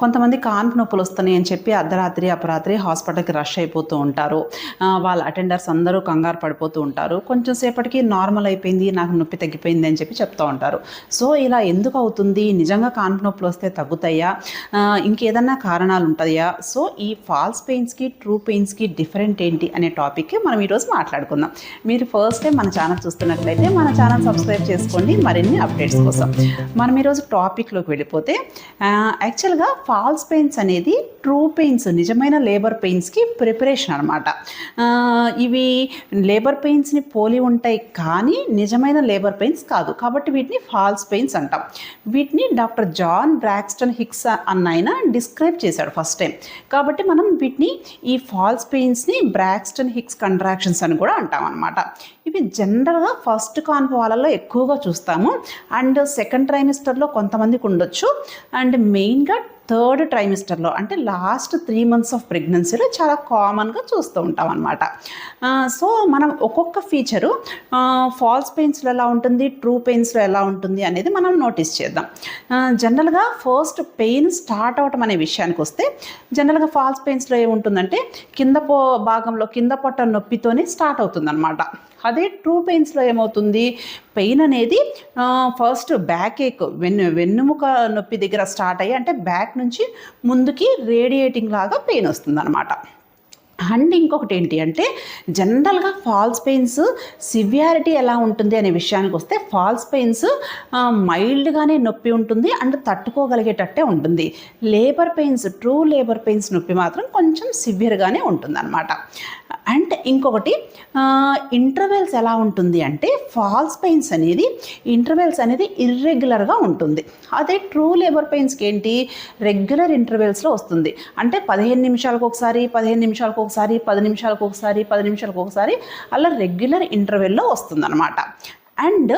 కొంతమంది కాన్పు నొప్పులు వస్తున్నాయి అని చెప్పి అర్ధరాత్రి అపరాత్రి హాస్పిటల్కి రష్ అయిపోతూ ఉంటారు. వాళ్ళ అటెండర్స్ అందరూ కంగారు పడిపోతూ ఉంటారు. కొంచెం సేపటికి నార్మల్ అయిపోయింది నాకు నొప్పి తగ్గిపోయింది అని చెప్పి చెప్తూ ఉంటారు. సో ఇలా ఎందుకు అవుతుంది? నిజంగా కాన్పు నొప్పులు వస్తే తగ్గుతాయా? ఇంకేదన్నా కారణాలు ఉంటాయా? సో ఈ ఫాల్స్ పెయిన్స్కి ట్రూ పెయిన్స్కి డిఫరెంట్ ఏంటి అనే టాపిక్ మనం ఈరోజు మాట్లాడుకుందాం. మీరు ఫస్ట్ టైం మన ఛానల్ చూస్తున్నట్లయితే మన ఛానల్ సబ్స్క్రైబ్ చేసుకోండి. మరిన్ని అప్డేట్స్ కోసం. మనం ఈరోజు టాపిక్లోకి వెళ్ళిపోతే యాక్చువల్గా ఫాల్స్ పెయిన్స్ అనేది ట్రూ పెయిన్స్ నిజమైన లేబర్ పెయిన్స్కి ప్రిపరేషన్ అనమాట ఇవి లేబర్ పెయిన్స్ని పోలి ఉంటాయి కానీ నిజమైన లేబర్ పెయిన్స్ కాదు. కాబట్టి వీటిని ఫాల్స్ పెయిన్స్ అంటాం. వీటిని డాక్టర్ జాన్ బ్రాక్స్టన్ హిక్స్ అన్న ఆయన డిస్క్రైబ్ చేశాడు ఫస్ట్ టైం. కాబట్టి మనం వీటిని ఈ ఫాల్స్ పెయిన్స్ని బ్రాక్స్టన్ హిక్స్ కంట్రాక్షన్స్ అని కూడా అంటాం అనమాట ఇవి జనరల్గా ఫస్ట్ కాన్పు ఎక్కువగా చూస్తాము. అండ్ సెకండ్ ట్రైమిస్టర్లో కొంతమందికి ఉండొచ్చు. అండ్ మెయిన్గా థర్డ్ ట్రైమిస్టర్లో అంటే లాస్ట్ త్రీ మంత్స్ ఆఫ్ ప్రెగ్నెన్సీలో చాలా కామన్గా చూస్తూ ఉంటాం అనమాట సో మనం ఒక్కొక్క ఫీచరు ఫాల్స్ పెయిన్స్లో ఎలా ఉంటుంది ట్రూ పెయిన్స్లో ఎలా ఉంటుంది అనేది మనం నోటీస్ చేద్దాం. జనరల్గా ఫస్ట్ పెయిన్ స్టార్ట్ అవటం అనే విషయానికి వస్తే జనరల్గా ఫాల్స్ పెయిన్స్లో ఏముంటుందంటే కింద పో భాగంలో కింద పొట్ట నొప్పితోనే స్టార్ట్ అవుతుందన్నమాట. అదే ట్రూ పెయిన్స్లో ఏమవుతుంది? పెయిన్ అనేది ఫస్ట్ బ్యాక్ ఏక్ వెన్ను వెన్నుముక నొప్పి దగ్గర స్టార్ట్ అయ్యి అంటే బ్యాక్ నుంచి ముందుకి రేడియేటింగ్ లాగా పెయిన్ వస్తుంది అనమాట అండ్ ఇంకొకటి ఏంటి అంటే జనరల్గా ఫాల్స్ పెయిన్స్ సివియారిటీ ఎలా ఉంటుంది అనే విషయానికి వస్తే ఫాల్స్ పెయిన్స్ మైల్డ్గానే నొప్పి ఉంటుంది అండ్ తట్టుకోగలిగేటట్టే ఉంటుంది. Labour pains true labour pains నొప్పి మాత్రం కొంచెం సివియర్గానే ఉంటుంది అనమాట అండ్ ఇంకొకటి ఇంటర్వెల్స్ ఎలా ఉంటుంది అంటే ఫాల్స్ పెయిన్స్ అనేది ఇంటర్వెల్స్ అనేది ఇర్రెగ్యులర్గా ఉంటుంది. అదే ట్రూ లేబర్ పెయిన్స్కి ఏంటి రెగ్యులర్ ఇంటర్వెల్స్లో వస్తుంది. అంటే పదిహేను నిమిషాలకు ఒకసారి పదిహేను నిమిషాలకు ఒకసారి పది నిమిషాలకు ఒకసారి పది నిమిషాలకు ఒకసారి అలా రెగ్యులర్ ఇంటర్వెల్లో వస్తుందన్నమాట. అండ్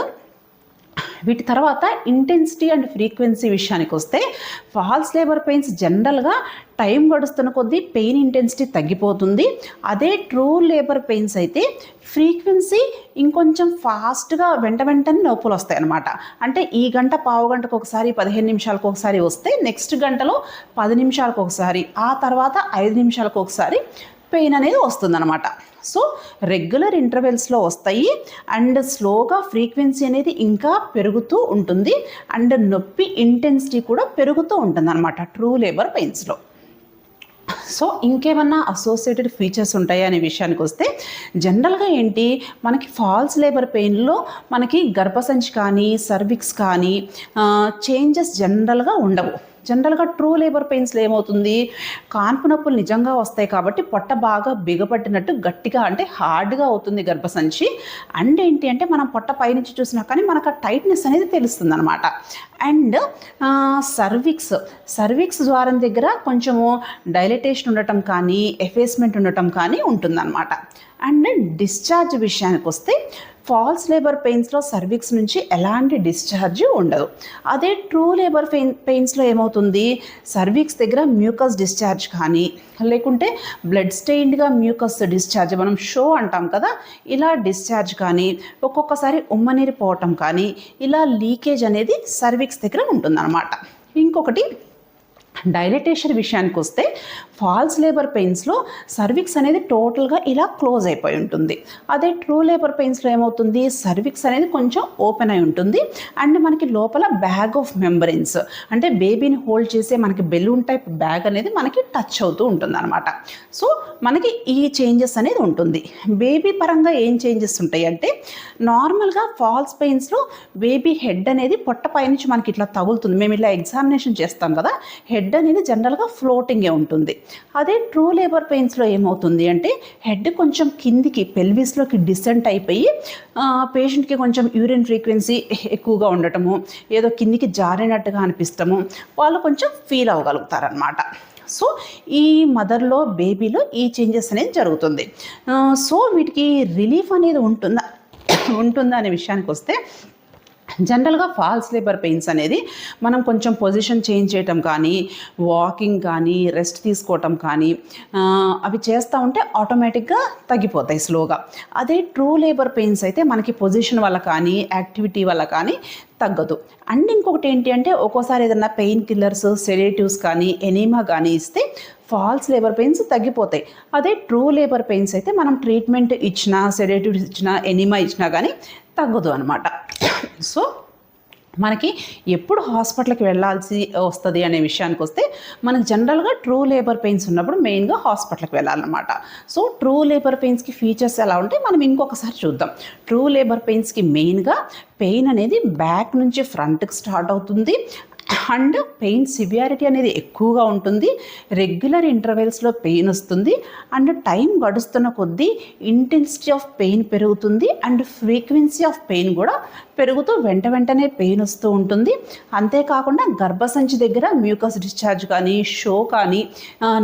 వీటి తర్వాత ఇంటెన్సిటీ అండ్ ఫ్రీక్వెన్సీ విషయానికి వస్తే ఫాల్స్ లేబర్ పెయిన్స్ జనరల్గా టైం గడుస్తున్న కొద్దీ పెయిన్ ఇంటెన్సిటీ తగ్గిపోతుంది. అదే ట్రూ లేబర్ పెయిన్స్ అయితే ఫ్రీక్వెన్సీ ఇంకొంచెం ఫాస్ట్గా వెంట వెంటనే నొప్పులు వస్తాయి అనమాట అంటే ఈ గంట పావు గంటకు ఒకసారి పదిహేను నిమిషాలకు ఒకసారి వస్తే నెక్స్ట్ గంటలో పది నిమిషాలకు ఒకసారి ఆ తర్వాత ఐదు నిమిషాలకు ఒకసారి పెయిన్ అనేది వస్తుందన్నమాట. సో రెగ్యులర్ ఇంటర్వెల్స్లో వస్తాయి. అండ్ స్లోగా ఫ్రీక్వెన్సీ అనేది ఇంకా పెరుగుతూ ఉంటుంది. అండ్ నొప్పి ఇంటెన్సిటీ కూడా పెరుగుతూ ఉంటుంది అనమాట ట్రూ లేబర్ పెయిన్స్లో. సో ఇంకేమన్నా అసోసియేటెడ్ ఫీచర్స్ ఉంటాయా అనే విషయానికి వస్తే జనరల్గా ఏంటి? మనకి ఫాల్స్ లేబర్ పెయిన్లో మనకి గర్భసంచి కానీ సర్విక్స్ కానీ చేంజెస్ జనరల్గా ఉండవు. జనరల్గా ట్రూ లేబర్ పెయిన్స్లో ఏమవుతుంది కాన్పు నొప్పులు నిజంగా వస్తాయి కాబట్టి పొట్ట బాగా బిగపట్టినట్టు గట్టిగా అంటే హార్డ్గా అవుతుంది గర్భసంచి. అండ్ ఏంటి అంటే మనం పొట్ట పైనుంచి చూసినా కానీ మనకు ఆ టైట్నెస్ అనేది తెలుస్తుంది అనమాట అండ్ సర్విక్స్. సర్విక్స్ ద్వారం దగ్గర కొంచెము డైలటేషన్ ఉండటం కానీ ఎఫేస్మెంట్ ఉండటం కానీ ఉంటుందన్నమాట. అండ్ డిశ్చార్జ్ విషయానికి వస్తే ఫాల్స్ లేబర్ పెయిన్స్లో సర్విక్స్ నుంచి ఎలాంటి డిశ్చార్జ్ ఉండదు. అదే ట్రూ లేబర్ పెయిన్ పెయిన్స్లో ఏమవుతుంది? సర్విక్స్ దగ్గర మ్యూకస్ డిశ్చార్జ్ కానీ లేకుంటే బ్లడ్ స్టెయిన్డ్గా మ్యూకస్ డిశ్చార్జ్ మనం షో అంటాం కదా ఇలా డిశ్చార్జ్ కానీ ఒక్కొక్కసారి ఉమ్మనీరు పోవటం కానీ ఇలా లీకేజ్ అనేది సర్విక్స్ దగ్గర ఉంటుందన్నమాట. ఇంకొకటి డైలటేషన్ విషయానికి వస్తే ఫాల్స్ లేబర్ పెయిన్స్లో సర్విక్స్ అనేది టోటల్గా ఇలా క్లోజ్ అయిపోయి ఉంటుంది. అదే ట్రూ లేబర్ పెయిన్స్లో ఏమవుతుంది? సర్విక్స్ అనేది కొంచెం ఓపెన్ అయి ఉంటుంది. అండ్ మనకి లోపల బ్యాగ్ ఆఫ్ మెంబరెన్స్ అంటే బేబీని హోల్డ్ చేసే మనకి బెలూన్ టైప్ బ్యాగ్ అనేది మనకి టచ్ అవుతూ ఉంటుంది అనమాట సో మనకి ఈ చేంజెస్ అనేది ఉంటుంది. బేబీ పరంగా ఏం చేంజెస్ ఉంటాయి అంటే నార్మల్గా ఫాల్స్ పెయిన్స్లో బేబీ హెడ్ అనేది పొట్ట పైనుంచి మనకి ఇట్లా తగులుతుంది. మేము ఇలా ఎగ్జామినేషన్ చేస్తాం కదా హెడ్ అనేది జనరల్గా ఫ్లోటింగే ఉంటుంది. అదే ట్రూ లేబర్ పెయిన్స్లో ఏమవుతుంది అంటే హెడ్ కొంచెం కిందికి పెల్విస్లోకి డిసెంట్ అయిపోయి పేషెంట్కి కొంచెం యూరిన్ ఫ్రీక్వెన్సీ ఎక్కువగా ఉండటము ఏదో కిందికి జారినట్టుగా అనిపిస్తాము వాళ్ళు కొంచెం ఫీల్ అవ్వగలుగుతారనమాట సో ఈ మదర్లో బేబీలో ఈ చేంజెస్ అనేది జరుగుతుంది. సో వీటికి రిలీఫ్ అనేది ఉంటుందా ఉంటుందా అనే విషయానికి వస్తే జనరల్గా ఫాల్స్ లేబర్ పెయిన్స్ అనేది మనం కొంచెం పొజిషన్ చేంజ్ చేయటం కానీ వాకింగ్ కానీ రెస్ట్ తీసుకోవటం కానీ అవి చేస్తూ ఉంటే ఆటోమేటిక్గా తగ్గిపోతాయి స్లోగా అదే ట్రూ లేబర్ పెయిన్స్ అయితే మనకి పొజిషన్ వల్ల కానీ యాక్టివిటీ వల్ల కానీ తగ్గదు. అండ్ ఇంకొకటి ఏంటి అంటే ఒక్కోసారి ఏదైనా పెయిన్ కిల్లర్స్ సెడేటివ్స్ కానీ ఎనీమా కానీ ఇస్తే ఫాల్స్ లేబర్ పెయిన్స్ తగ్గిపోతాయి. అదే ట్రూ లేబర్ పెయిన్స్ అయితే మనం ట్రీట్మెంట్ ఇచ్చినా సెడేటివ్స్ ఇచ్చినా ఎనీమా ఇచ్చినా కానీ తగ్గదు అనమాట సో మనకి ఎప్పుడు హాస్పిటల్కి వెళ్ళాల్సి వస్తుంది అనే విషయానికి వస్తే మనకి జనరల్గా ట్రూ లేబర్ పెయిన్స్ ఉన్నప్పుడు మెయిన్గా హాస్పిటల్కి వెళ్ళాలన్నమాట. సో ట్రూ లేబర్ పెయిన్స్కి ఫీచర్స్ ఎలా ఉంటే మనం ఇంకొకసారి చూద్దాం. ట్రూ లేబర్ పెయిన్స్కి మెయిన్గా పెయిన్ అనేది బ్యాక్ నుంచి ఫ్రంట్కి స్టార్ట్ అవుతుంది. అండ్ పెయిన్ సివియారిటీ అనేది ఎక్కువగా ఉంటుంది. రెగ్యులర్ ఇంటర్వెల్స్లో పెయిన్ వస్తుంది. అండ్ టైం గడుస్తున్న కొద్దీ ఇంటెన్సిటీ ఆఫ్ పెయిన్ పెరుగుతుంది. అండ్ ఫ్రీక్వెన్సీ ఆఫ్ పెయిన్ కూడా పెరుగుతూ వెంట వెంటనే పెయిన్ వస్తూ ఉంటుంది. అంతేకాకుండా గర్భసంచి దగ్గర మ్యూకస్ డిశ్చార్జ్ కానీ షో కానీ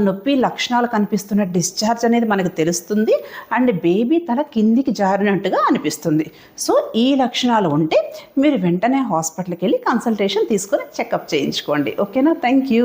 నొప్పి లక్షణాలు కనిపిస్తున్న డిశ్చార్జ్ అనేది మనకు తెలుస్తుంది. అండ్ బేబీ తల కిందికి జారినట్టుగా అనిపిస్తుంది. సో ఈ లక్షణాలు ఉంటే మీరు వెంటనే హాస్పిటల్కి వెళ్ళి కన్సల్టేషన్ తీసుకొని చెకప్ చేయించుకోండి. ఓకేనా? Thank you.